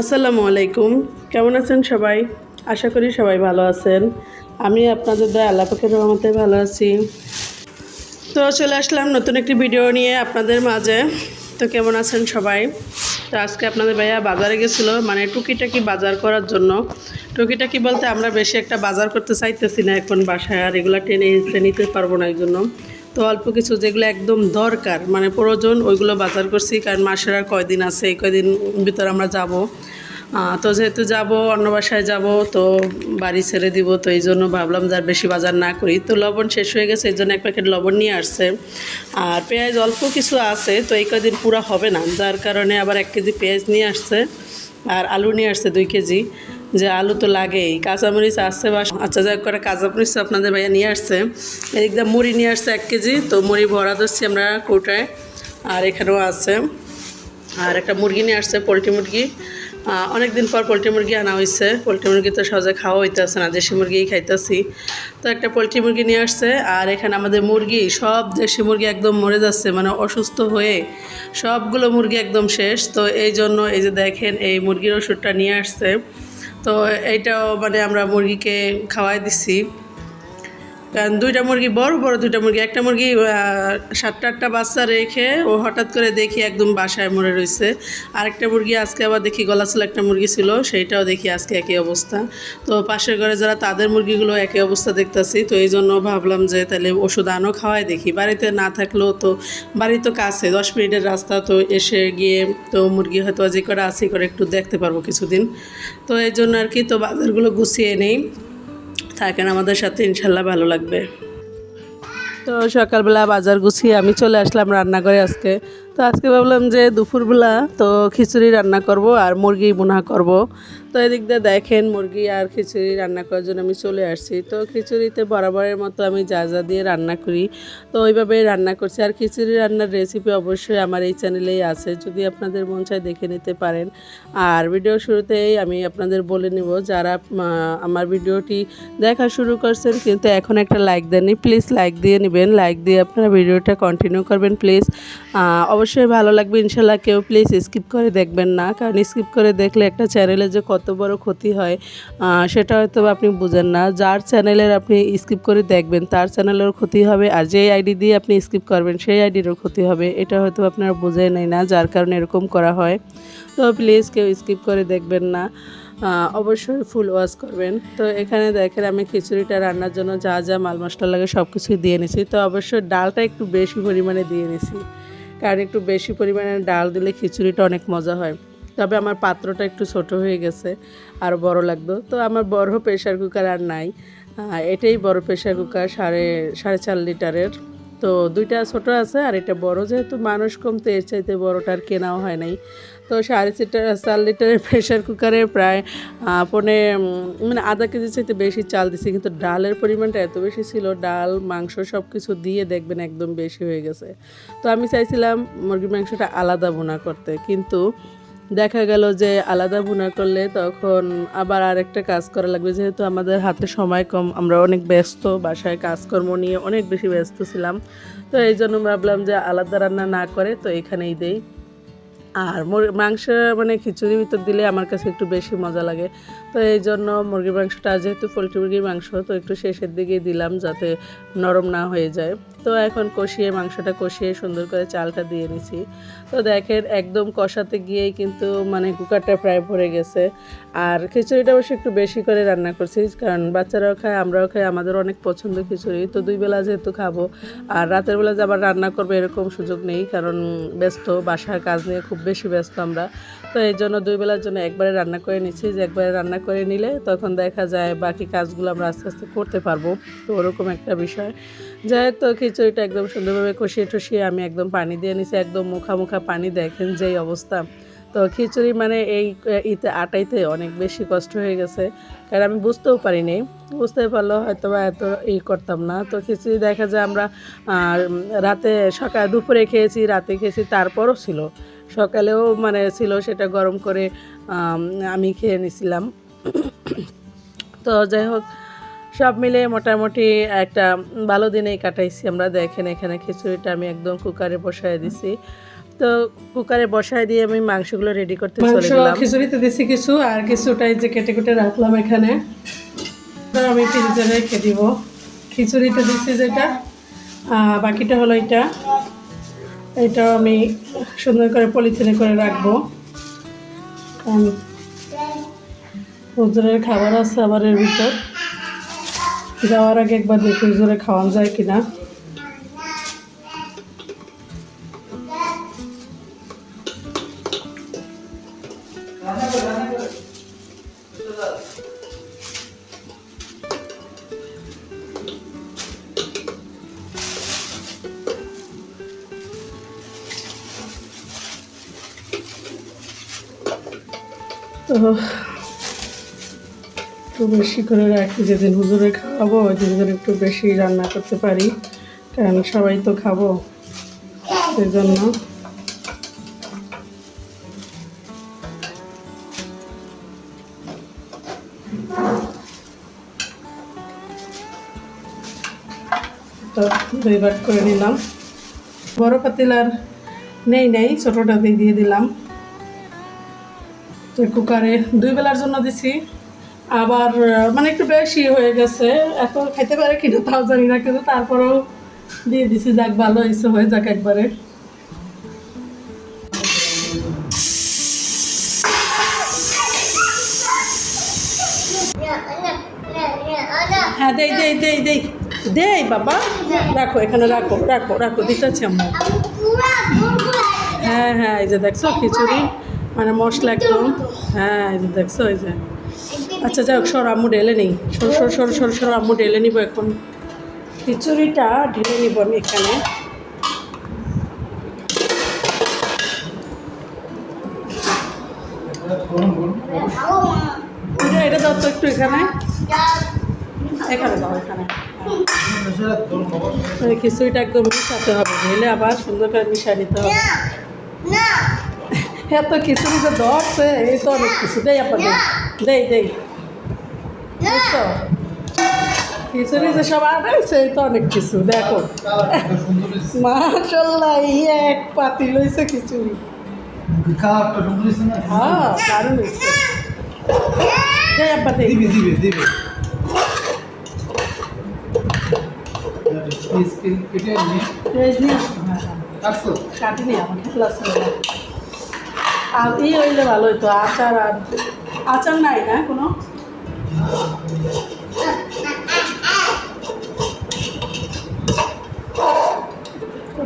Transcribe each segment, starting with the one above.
আসসালামু আলাইকুম। কেমন আছেন সবাই? আশা করি সবাই ভালো আছেন। আমি আপনাদের দয়া, আল্লাহ পাকের রহমতে ভালো আছি। তো চলে আসলাম নতুন একটি ভিডিও নিয়ে আপনাদের মাঝে। তো কেমন আছেন সবাই? তো আজকে আপনাদের ভাইয়া বাজারে গেছিল মানে টুকিটাকি বাজার করার জন্য। টুকিটাকি বলতে আমরা বেশি একটা বাজার করতে চাইতেছি না এখন বাসায়, আর এগুলো টেনে নিতে পারব না এই জন্য। তো অল্প কিছু যেগুলো একদম দরকার মানে প্রয়োজন, ওইগুলো বাজার করছি, কারণ মাসের আর কয়দিন আছে, এই কয়দিন ভিতর আমরা যাব। তো যেহেতু যাব, অন্য বাসায় যাব, তো বাড়ি ছেড়ে দিব, তো এই জন্য ভাবলাম যে আর বেশি বাজার না করি। তো লবণ শেষ হয়ে গেছে, এই জন্য এক প্যাকেট লবণ নিয়ে আসছে। আর পেঁয়াজ অল্প কিছু আছে, তো এই কদিন পুরো হবে না, যার কারণে আবার এক কেজি পেঁয়াজ নিয়ে আসছে, আর আলু নিয়ে আসছে দুই কেজি। যে আলু তো লাগেই। কাঁচামরিচ আসছে বা আচ্ছা যাক করে কাঁচামরিচ আপনাদের ভাইয়া নিয়ে আসছে। একদম মুড়ি নিয়ে আসছে এক কেজি। তো মুড়ি ভরা ধরছি আমরা কৌটায়। আর এখানেও আছে। আর একটা মুরগি নিয়ে আসছে, পোলট্রি মুরগি। অনেক দিন পর পোলট্রি মুরগি আনা হয়েছে পোলট্রি মুরগি তো সহজে খাওয়া হইতেছে না, দেশি মুরগিই খাইতেছি। তো একটা পোলট্রি মুরগি নিয়ে আসছে। আর এখানে আমাদের মুরগি, সব দেশি মুরগি একদম মরে যাচ্ছে মানে অসুস্থ হয়ে সবগুলো মুরগি একদম শেষ। তো এই জন্য এই যে দেখেন, এই মুরগির ওষুধটা নিয়ে আসছে। তো এইটাও মানে আমরা মুরগিকে খাওয়াই দিচ্ছি কারণ দুইটা মুরগি বড় বড় দুইটা মুরগি। একটা মুরগি সাতটা, আটটা বাচ্চা রেখে ও হঠাৎ করে দেখি একদম বাসায় মরে রয়েছে। আরেকটা মুরগি আজকে আবার দেখি গলাচুলা একটা মুরগি ছিল, সেইটাও দেখি আজকে একই অবস্থা। তো পাশের ঘরে যারা তাদের মুরগিগুলো একই অবস্থা দেখতাছি, তো এই জন্য ভাবলাম যে তাহলে ওষুধ আনো, খাওয়াই দেখি। বাড়িতে না থাকলেও তো বাড়ি তো কাছে, দশ মিনিটের রাস্তা, তো এসে গিয়ে তো মুরগি হয়তো যে করে আসি করে একটু দেখতে পারব কিছুদিন। তো এই জন্য আর কি, তো বাজারগুলো গুছিয়ে নেই। থাকেন, আমাদের সাথে ইনশাল্লাহ ভালো লাগবে। তো সকালবেলা বাজার গুছিয়ে আমি চলে আসলাম রান্নাঘরে আজকে। তো আজকে ভাবলাম যে দুপুরবেলা তো খিচুড়ি রান্না করব আর মুরগি বোনা করব। এদিক দিয়ে দেখেন মুরগি আর খিচুড়ি রান্না করার জন্য আমি চলে আসছি। তো খিচুড়িতে বরাবরের মতো আমি যা যা দিয়ে রান্না করি, তো ওইভাবেই রান্না করছি। আর খিচুড়ি রান্নার রেসিপি অবশ্যই আমার এই চ্যানেলেই আছে, যদি আপনাদের মন চায় দেখে নিতে পারেন। আর ভিডিও শুরুতেই আমি আপনাদের বলে নিব, যারা আমার ভিডিওটি দেখা শুরু করছেন কিন্তু এখন একটা লাইক দেননি প্লিজ লাইক দিয়ে নেবেন। লাইক দিয়ে আপনারা ভিডিওটা কন্টিনিউ করবেন প্লিজ অবশ্যই ভালো লাগবে, ইনশাল্লাহ কেউ প্লিজ স্কিপ করে দেখবেন না। কারণ স্কিপ করে দেখলে একটা চ্যানেলে যে কত বড় ক্ষতি হয় সেটা হয়তো আপনি বুঝেন না। যার চ্যানেলের আপনি স্কিপ করে দেখবেন, তার চ্যানেলেরও ক্ষতি হবে আর যেই আইডি দিয়ে আপনি স্কিপ করবেন, সেই আইডিরও ক্ষতি হবে। এটা হয়তো আপনারা বুঝে নেই না, যার কারণে এরকম করা হয়। তো প্লিজ কেউ স্কিপ করে দেখবেন না। অবশ্যই ফুল ওয়াশ করবেন। তো এখানে দেখেন আমি খিচুড়িটা রান্নার জন্য যা যা মাল মশলা লাগে সব কিছুই দিয়ে নিছি। তো অবশ্যই ডালটা একটু বেশি পরিমাণে দিয়ে নিছি। কারণ একটু বেশি পরিমাণে ডাল দিলে খিচুড়িটা অনেক মজা হয়। তবে আমার পাত্রটা একটু ছোট হয়ে গেছে আর বড় লাগতো। তো আমার বড় প্রেশার কুকার আর নাই। এটাই বড় প্রেশার কুকার সাড়ে সাড়ে চার লিটারের। তো দুইটা ছোট আছে আর এটা বড়। যেহেতু মানুষ কমতে এর চাইতে বড়টা আর কেনাও হয় নাই। তো সাড়ে চার চার লিটারের প্রেশার কুকারে প্রায় পনে মানে আধা কেজি চাইতে বেশি চাল দিছি। কিন্তু ডালের পরিমাণটা এত বেশি ছিল, ডাল, মাংস সব কিছু দিয়ে দেখবেন একদম বেশি হয়ে গেছে। তো আমি চাইছিলাম মুরগির মাংসটা আলাদা বোনা করতে। কিন্তু দেখা গেল যে আলাদা ভুনা করলে তখন আবার আরেকটা কাজ করা লাগবে। যেহেতু আমাদের হাতে সময় কম, আমরা অনেক ব্যস্ত, বাসায় কাজকর্ম নিয়ে অনেক বেশি ব্যস্ত ছিলাম। তো এই জন্য ভাবলাম যে আলাদা রান্না না করে তো এখানেই দেই। আর মাংস মানে খিচুড়ির ভিতর দিলে আমার কাছে একটু বেশি মজা লাগে। তো এই জন্য মুরগির মাংসটা, যেহেতু পোলট্রি মুরগির মাংস, তো একটু শেষের দিকে দিলাম যাতে নরম না হয়ে যায়। তো এখন কষিয়ে মাংসটা কষিয়ে সুন্দর করে চালটা দিয়ে নিছি। তো দেখেন একদম কষাতে গিয়েই কিন্তু মানে কুকারটা প্রায় ভরে গেছে। আর খিচুড়িটা অবশ্য একটু বেশি করে রান্না করছি, কারণ বাচ্চারাও খায়, আমরাও খাই, আমাদের অনেক পছন্দ খিচুড়ি। তো দুই বেলা যেহেতু খাব, আর রাতের বেলা যে আবার রান্না করব এরকম সুযোগ নেই, কারণ ব্যস্ত, বাসার কাজ নিয়ে খুব বেশি ব্যস্ত আমরা। তো এই জন্য দুই বেলার জন্য একবারে রান্না করে নিচ্ছি যে একবারে রান্না করে নিলে তখন দেখা যায় বাকি কাজগুলো আমরা আস্তে আস্তে করতে পারব। তো ওরকম একটা বিষয়। যাই তো খিচুড়িটা একদম সুন্দরভাবে কষিয়ে টষিয়ে আমি একদম পানি দিয়ে নিছি। একদম মুখা মুখা পানি দেখেন যেই অবস্থা। তো খিচুড়ি মানে এই ইতে, আটাইতে অনেক বেশি কষ্ট হয়ে গেছে। কারণ আমি বুঝতেও পারিনি। বুঝতে পারলেও হয়তো বা এত ই করতাম না। তো খিচুড়ি দেখা যায় আমরা রাতে সকাল দুপুরে খেয়েছি, রাতে খেয়েছি, তারপরও ছিল। সকালেও মানে ছিল সেটা গরম করে আমি খেয়ে নিছিলাম। তো যাই হোক সব মিলে মোটামুটি একটা ভালো দিনেই কাটাইছি আমরা। দেখেন এখানে খিচুড়িটা আমি একদম কুকারে বসায় দিছি। তো কুকারে বসায় দিয়ে আমি মাংসগুলো রেডি করতে চলে গেলাম। খিচুড়িতে দিছি কিছু আর কিছুটাই যে কেটে কেটে রাখলাম এখানে। আমি ফ্রিজে রেখে দিব। খিচুড়িতে দিছি যেটা বাকিটা হলো এটা। এটাও আমি সুন্দর করে পলিথিনে করে রাখব। কারণ হুজুরের খাবার আছে আবার এর ভিতর। যাওয়ার আগে একবার দেখি হুজুরে খাওয়ানো যায় কিনা। তো একটু বেশি করে রাখি, যেদিন হুজুরে খাওয়াবো ওই দিন একটু বেশি রান্না করতে পারি, কারণ সবাই তো খাব সেই জন্য তো দুই করে নিলাম। বড় পাতিলার নেই নেই ছোটোটাতেই দিয়ে দিলাম। তো কুকারে দুই বেলার জন্য দিছি। আবার মানে একটু বেশি হয়ে গেছে। এত খেতে পারে কিনা তাও জানি না, কিন্তু তারপরেও দিয়ে দিছি, যাক ভালো হয়েছে, হয়ে যাক একবারে। হ্যাঁ দেই দেই দেই দেই। দেই, বাবা। রাখো, এখানে রাখো রাখো রাখো, দিতেছি আমরা হ্যাঁ হ্যাঁ এই যে দেখছ, খিচুড়ি। মানে মশলা একদম হ্যাঁ দেখছ ওই যে। আচ্ছা যাই হোক, সর, আম্মু ঢেলে নেই। সর সর সর সর সর, আম্মু ঢেলে নিব এখন। খিচুড়িটা ঢেলে নিব আমি এখানে। এটা দাও একটু এখানে। এখানে দাও, এখানে। খিচুড়িটা একদম মিশাতে হবে, ঢেলে আবার সুন্দর করে মিশিয়ে নিতে হবে। এত খিচুড়ি যে ধরছে এই তো অনেক কিছু। দেই আপনার দেই দেই। বুঝছ? খিচুড়ি যে সব আনাইছে এই তো অনেক কিছু দেখো। মাশাল্লাহ এই এক পাতি লইছে খিচুড়ি হ্যাঁ দারুণ হয়েছে। দেই আব্বা দেই। দিবে দিবে দিবে। কেটে নিয়ে হ্যাঁ হ্যাঁ কাটছো কাটিনি আমার খেলা। আর এই হইলে ভালো হইতো, আচার আর আচার নাই না কোনো?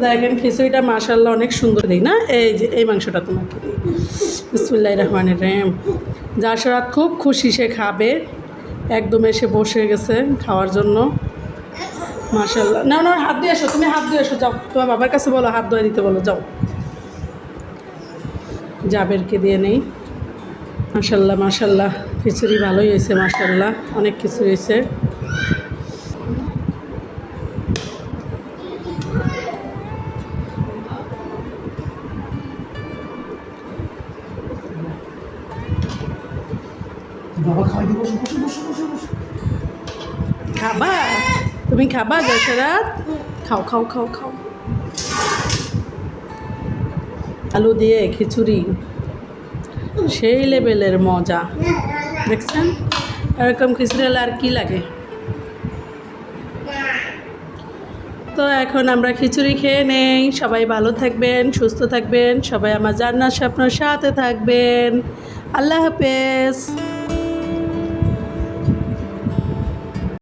দেখেন, খিচুড়িটা মাশাল্লাহ অনেক সুন্দর দিই না? এই যে, এই মাংসটা তোমাকে দিই। বিসমুল্লাহ রহমানের রহিম। যার সারাত খুব খুশি সে খাবে। একদম এসে বসে গেছে খাওয়ার জন্য। মাশাল্লাহ না না, হাত দিয়ে এসো, তুমি হাত দিয়ে এসো, যাও। তোমার বাবার কাছে বলো, হাত ধুয়ে দিতে বলো, যাও। জাবেরকে দিয়ে নেই। মাশাল্লাহ মাশাল্লাহ খিচুড়ি ভালোই হয়েছে মাশাল্লাহ অনেক কিছু হয়েছে। খাবা? তুমি খাবা জয়সরাত খাও খাও খাও খাও। আলু দিয়ে খিচুড়ি। সেই লেভেলের মজা। দেখছেন? এরকম খিচুড়ি হলে আর কি লাগে? তো এখন আমরা খিচুড়ি খেয়ে নেই। সবাই ভালো থাকবেন, সুস্থ থাকবেন। সবাই আমার জান্নার স্বপ্ন সাথে থাকবেন। আল্লাহ হাফেজ।